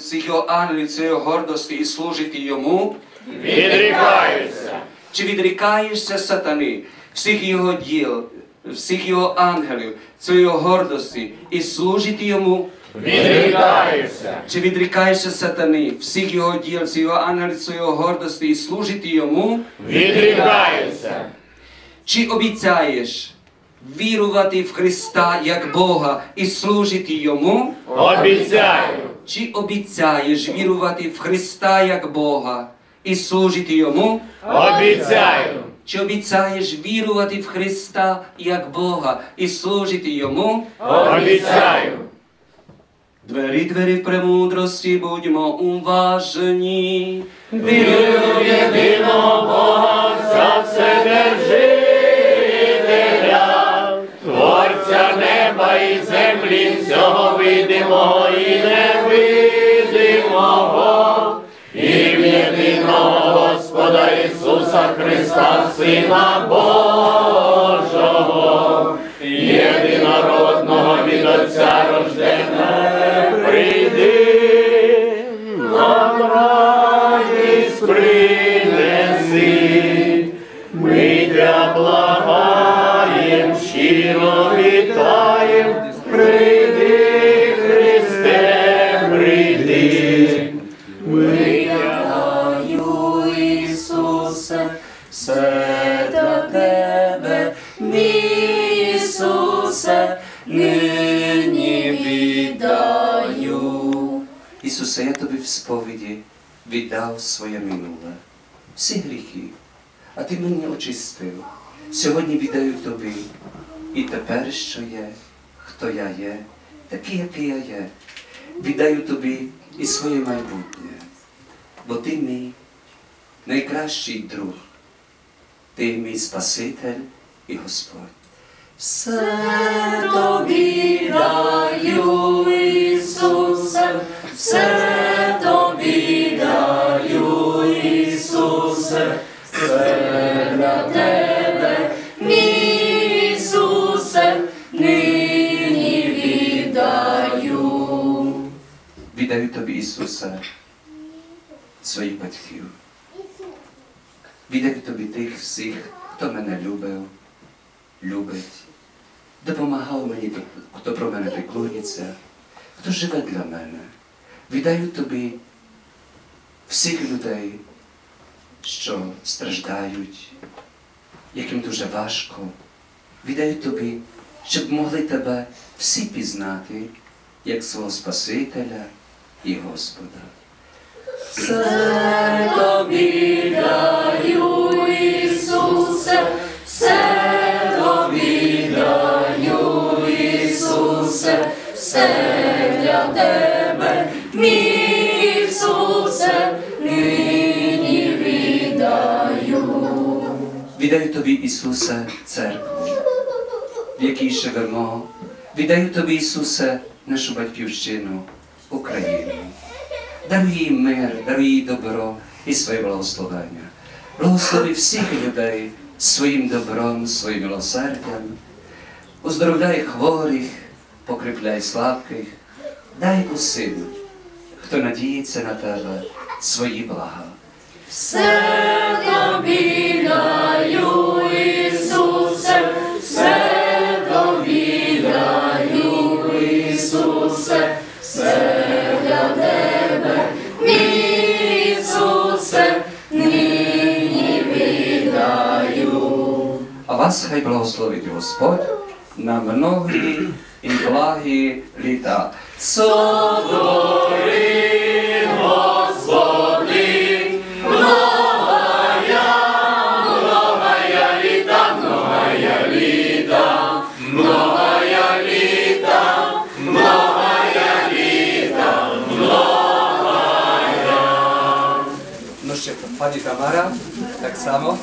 цих його ангелів, цієї гордості і служити йому? Відрікаюся. Чи відрікаєшся сатани, всіх його діл, всіх його ангелів, цієї гордості і служити йому? Відрікаюся. Чи відрікаєшся сатани, всіх його діл, всіх його ангелів, цієї гордості і служити йому? Відрікаюся. Чи обіцяєш вірувати в Христа як Бога і служити йому? Обіцяю. Чи обіцяєш вірувати в Христа як Бога і служити йому? Обіцяю. Чи обіцяєш вірувати в Христа як Бога і служити йому? Обіцяю. Двері, двері в премудрості, будьмо уважні. Вірую єдиного Бога, за все держителя, невидимого, і в єдиного Господа Ісуса Христа, Сина Божого, єдинородного від Отця рожденого, прийди, нам радість принеси, ми тя благаєм, щиро вітаєм, все до Тебе, мій Ісусе, нині віддаю. Ісусе, я тобі в сповіді віддав своє минуле, всі гріхи, а ти мені очистив. Сьогодні віддаю тобі і тепер, що є, хто я є, такий, який я є. Віддаю тобі і своє майбутнє, бо ти мій найкращий друг, ти мій Спаситель і Господь. Все тобі даю, Ісусе, все тобі даю, Ісусе, все для Тебе, мій Ісусе, нині віддаю. Віддаю тобі, Ісусе, своїх батьків. Віддаю тобі тих всіх, хто мене любив, любить, допомагав мені, хто про мене піклується, хто живе для мене. Віддаю тобі всіх людей, що страждають, яким дуже важко. Віддаю тобі, щоб могли тебе всі пізнати як свого Спасителя і Господа. Все для Тебе, мій Ісусе, нині віддаю. Тобі, Ісусе, церкву, в якій живемо. Віддаю тобі, Ісусе, нашу батьківщину, Україну. Даруй їй мир, даруй їй добро і своє благословення. Благослови всіх людей своїм добром, своїм милосердям. Оздоровляй хворих, покріпляй слабких, дай усім, хто надіється на тебе, свої блага. Все тобі даю, Ісусе, все тобі даю, Ісусе, все для Тебе, мій Ісусе, нині віддаю. А вас хай благословить Господь на многі і благі літа. Сотвори, Господи, многая, многая літа, многая літа, многая літа, многая літа. Ну ще пані Тамара, так само.